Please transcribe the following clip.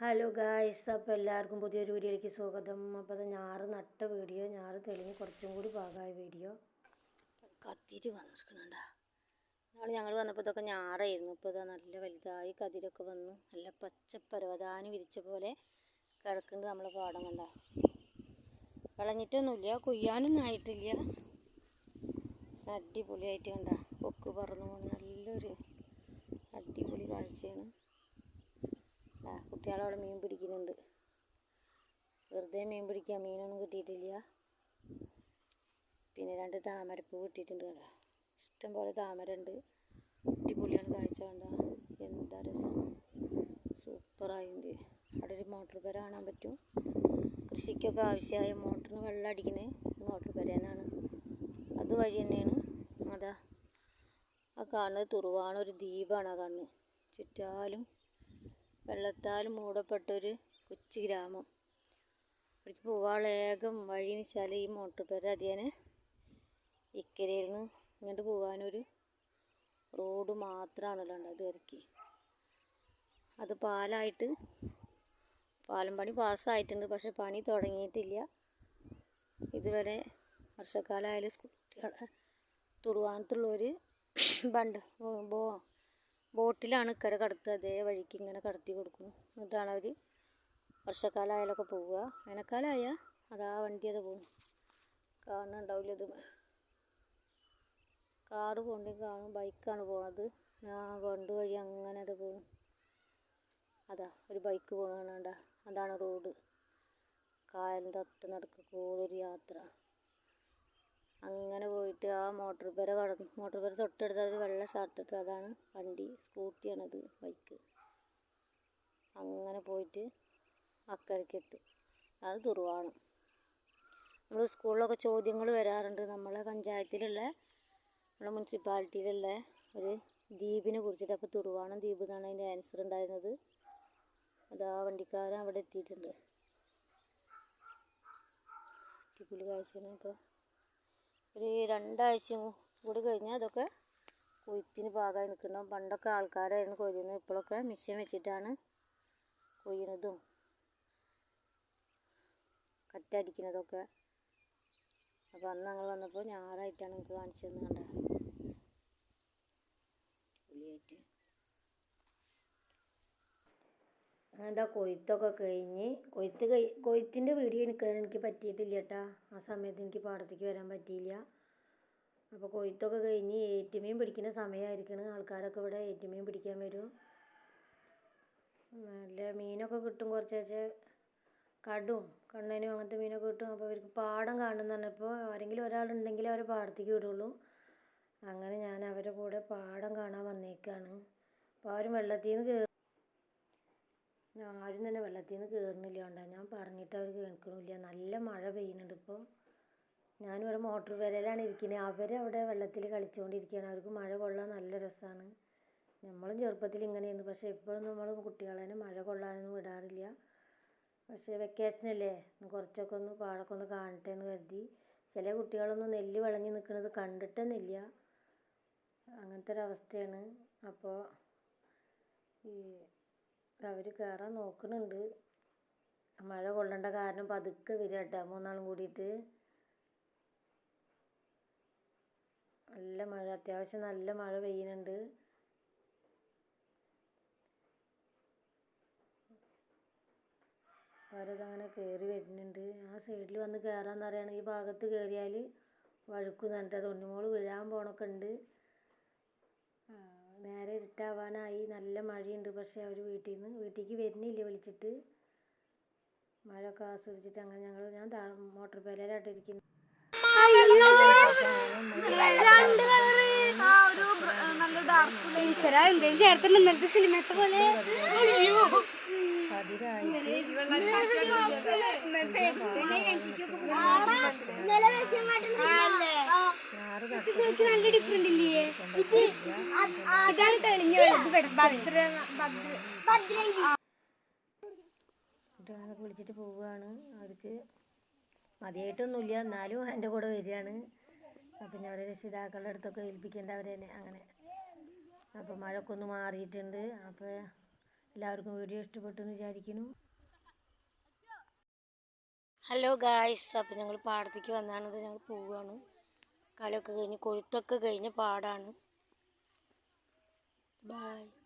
Hello guys അപ്പോൾ എല്ലാവർക്കും പുതിയൊരു വീഡിയോയിലേക്ക് സ്വാഗതം. അപ്പോൾ അത് ഞാറ് നട്ട വീഡിയോ. ഞാറ് തെളിഞ്ഞ് കുറച്ചും കൂടി പാകമായ വീഡിയോ. കതിര് വന്നിരിക്കണണ്ട ഞങ്ങൾ ഞങ്ങൾ വന്നപ്പോൾ ഇതൊക്കെ ഞാറായിരുന്നു. ഇപ്പോൾ ഇതാ നല്ല വലുതായി കതിരൊക്കെ വന്നു. നല്ല പച്ച പരവതാനി വിരിച്ച പോലെ കിടക്കുന്നുണ്ട് നമ്മളെ പാടം കണ്ട. കളഞ്ഞിട്ടൊന്നുമില്ല. കൊയ്യാനൊന്നും ആയിട്ടില്ല. അടിപൊളിയായിട്ട് കണ്ട. കൊക്ക് പറന്നു പോകുന്ന നല്ലൊരു അടിപൊളി കാഴ്ചയാണ്. ആ കുട്ടികളവിടെ മീൻ പിടിക്കുന്നുണ്ട്. വെറുതെ മീൻ പിടിക്കാൻ മീനൊന്നും കിട്ടിയിട്ടില്ല. പിന്നെ രണ്ട് താമരപ്പൂ കിട്ടിയിട്ടുണ്ട് കേട്ടോ ഇഷ്ടം പോലെ താമര ഉണ്ട് അടിപൊളിയാണ് കാഴ്ച കണ്ട? എന്താ രസം. സൂപ്പറായിട്ടുണ്ട് അവിടെ ഒരു മോട്ടോർ പെര കാണാൻ പറ്റും. കൃഷിക്കൊക്കെ ആവശ്യമായ മോട്ടറിന് വെള്ളം അടിക്കുന്നത് മോട്ടോർ പെരേന്നാണ്. അതുവഴി തന്നെയാണ്. അതാ. ആ കാണുന്നത് തുറവാണ് ഒരു ദ്വീപാണ് ആ കാണുന്നത്. ചുറ്റാലും വെള്ളത്താൽ മൂടപ്പെട്ടൊരു കൊച്ചു ഗ്രാമം. അവിടേക്ക് പോവാനുള്ള ഏകം വഴി എന്ന് വെച്ചാൽ ഈ മോട്ടോർ പെര അതിയാന് ഇക്കരയിൽ നിന്ന് ഇങ്ങോട്ട് പോകാനൊരു റോഡ് മാത്രമാണല്ലോ ഉണ്ടത് ഇറക്കി അത് പാലായിട്ട് പാലം പണി പാസ്സായിട്ടുണ്ട് പക്ഷെ പണി തുടങ്ങിയിട്ടില്ല. ഇതുവരെ വർഷക്കാലമായാലും കുട്ടികളെ തുറുവാനത്തുള്ളവർ ബണ്ട് ബോ ബോട്ടിലാണ് ഇക്കര കടത്തുക. അതേ വഴിക്ക് ഇങ്ങനെ കടത്തി കൊടുക്കും. എന്നിട്ടാണ് അവർ വർഷക്കാലമായാലൊക്കെ പോവുക. വേനൽക്കാലമായാൽ അതാ വണ്ടി അത് പോകും. കാണുന്നുണ്ടാവില്ല ഇത്. കാറ് പോകണ്ടെങ്കിൽ കാണും ബൈക്കാണ് പോണത്. ആ വണ്ട് വഴി അങ്ങനെ അത് പോകും. അതാ ഒരു ബൈക്ക് പോകണണ്ട അതാണ് റോഡ്. കായലിന്റെ അത്ത നടക്ക് ഒരു യാത്ര. അങ്ങനെ പോയിട്ട് ആ മോട്ടോർ പുര കടന്ന് മോട്ടോർ പുര തൊട്ടടുത്ത് ഒരു വെള്ള ഷർട്ട് അതാണ് വണ്ടി സ്കൂട്ടിയാണത് ബൈക്ക് അങ്ങനെ പോയിട്ട് അക്കരയ്ക്ക് എത്തും. അത് ദുർവാണം. നമ്മൾ സ്കൂളിലൊക്കെ ചോദ്യങ്ങൾ വരാറുണ്ട്. നമ്മളെ പഞ്ചായത്തിലുള്ള നമ്മളെ മുനിസിപ്പാലിറ്റിയിലുള്ള ഒരു ദ്വീപിനെ കുറിച്ചിട്ട്. അപ്പോൾ തുറുവാണം ദ്വീപ് എന്നാണ് അതിന്റെ ആൻസർ ഉണ്ടായിരുന്നത്. അതാ വണ്ടിക്കാരൻ അവിടെ എത്തിയിട്ടുണ്ട്. അടിപൊളി കാഴ്ചയാണ് ഇപ്പോൾ ഒരു രണ്ടാഴ്ച കൂടി കഴിഞ്ഞാൽ അതൊക്കെ കൊയ്ത്തിന് പാകമായി നിൽക്കണം പണ്ടൊക്കെ ആൾക്കാരായിരുന്നു കൊയ്യുന്നത് ഇപ്പോഴൊക്കെ മിഷ്യൻ വെച്ചിട്ടാണ് കൊയ്യുന്നതും കറ്റടിക്കുന്നതൊക്കെ. അപ്പോൾ അന്ന് ഞങ്ങൾ വന്നപ്പോൾ ഞായറായിട്ടാണ് നിങ്ങൾക്ക് കാണിച്ചു തന്നെ കണ്ടത് എന്താ കൊയ്ത്തൊക്കെ കഴിഞ്ഞ് കൊയ്ത്ത് കഴി കൊയ്ത്തിന്റെ വീഡിയോ എടുക്കാൻ എനിക്ക് പറ്റിയിട്ടില്ല കേട്ടാ ആ സമയത്ത് എനിക്ക് പാടത്തേക്ക് വരാൻ പറ്റിയില്ല. അപ്പോൾ കൊയ്ത്തൊക്കെ കഴിഞ്ഞ് ഏറ്റുമീൻ പിടിക്കുന്ന സമയമായിരിക്കണം ആൾക്കാരൊക്കെ ഇവിടെ ഏറ്റുമീൻ പിടിക്കാൻ വരും. നല്ല മീനൊക്കെ കിട്ടും കുറച്ചേച്ച് കടും കണ്ണനും അങ്ങനത്തെ മീനൊക്കെ കിട്ടും. അപ്പോൾ അവർക്ക് പാടം കാണുന്ന പറഞ്ഞപ്പോൾ ആരെങ്കിലും ഒരാളുണ്ടെങ്കിൽ അവരെ പാടത്തേക്ക് വിടുള്ളൂ. അങ്ങനെ ഞാൻ അവരുടെ കൂടെ പാടം കാണാൻ വന്നേക്കാണ്. അപ്പോൾ ആരും വെള്ളത്തിൽ നിന്ന് ആരും തന്നെ വെള്ളത്തിൽ നിന്ന് കയറുന്നില്ല ഞാൻ പറഞ്ഞിട്ട് അവർ കേൾക്കണില്ല. നല്ല മഴ പെയ്യുന്നുണ്ട് ഇപ്പോൾ ഞാനിവിടെ മോട്ടോർ പെരയിലാണ് ഇരിക്കുന്നത് അവരവിടെ വെള്ളത്തിൽ കളിച്ചുകൊണ്ടിരിക്കുകയാണ് അവർക്ക് മഴ കൊള്ളാൻ നല്ല രസമാണ് നമ്മളും ചെറുപ്പത്തിൽ ഇങ്ങനെയായിരുന്നു. പക്ഷേ ഇപ്പോഴും നമ്മൾ കുട്ടികളെ മഴ കൊള്ളാനൊന്നും വിടാറില്ല. പക്ഷേ വെക്കേഷനല്ലേ. കുറച്ചൊക്കെ ഒന്ന് പാടൊക്കെ ഒന്ന് കാണട്ടെ എന്ന് കരുതി. ചില കുട്ടികളൊന്നും നെല്ല് വിളഞ്ഞു നിൽക്കുന്നത് കണ്ടിട്ടെന്നില്ല അങ്ങനത്തെ ഒരവസ്ഥയാണ് അപ്പോൾ ഈ അവർ കയറാൻ നോക്കുന്നുണ്ട്. മഴ കൊള്ളേണ്ട കാരണം പതുക്കെ വരിക കേട്ടോ. മൂന്നാളും കൂടിയിട്ട്. നല്ല മഴ. അത്യാവശ്യം നല്ല മഴ പെയ്യുന്നുണ്ട്. അവരതങ്ങനെ കയറി വരുന്നുണ്ട്. ആ സൈഡിൽ വന്ന് കയറാന്ന് പറയാണ് ഈ ഭാഗത്ത് കയറിയാൽ വഴുക്കും എന്നിട്ട് തൊണ്ണിമോൾ വീഴാൻ പോണൊക്കെ ഉണ്ട്. നേരെ ഇരുട്ടാവാനായി നല്ല മഴയുണ്ട്. പക്ഷേ അവർ വീട്ടിൽ നിന്ന് വീട്ടിലേക്ക് വരുന്നില്ല വിളിച്ചിട്ട്. മഴ മഴയൊക്കെ ആസ്വദിച്ചിട്ട് അങ്ങനെ ഞങ്ങൾ ഞാൻ മോട്ടോർ പേലയിലായിട്ട് ഇരിക്കുന്നു. എന്തേലും ചേർത്തിട്ട് ഇന്നലത്തെ സിനിമത്തെ പോലെ? നല്ല കുട്ടികളൊക്കെ വിളിച്ചിട്ട് പോവുകയാണ്. അവർക്ക് മതിയായിട്ടൊന്നുമില്ല. എന്നാലും എന്റെ കൂടെ വരികയാണ്. അപ്പം ഞാൻ രക്ഷിതാക്കളുടെ അടുത്തൊക്കെ ഏൽപ്പിക്കേണ്ട അവരെ തന്നെ. അങ്ങനെ അപ്പോൾ മഴയൊക്കെ ഒന്ന് മാറിയിട്ടുണ്ട്. അപ്പോൾ എല്ലാവർക്കും വീഡിയോ ഇഷ്ടപ്പെട്ടു എന്ന് വിചാരിക്കുന്നു. ഹലോ ഗായ്സ് അപ്പം ഞങ്ങൾ പാടത്തേക്ക് വന്നാണത് ഞങ്ങൾ പോവുകയാണ്. കളിയൊക്കെ കഴിഞ്ഞ് കൊഴുത്തൊക്കെ കഴിഞ്ഞ് പാടാണ്. Bye.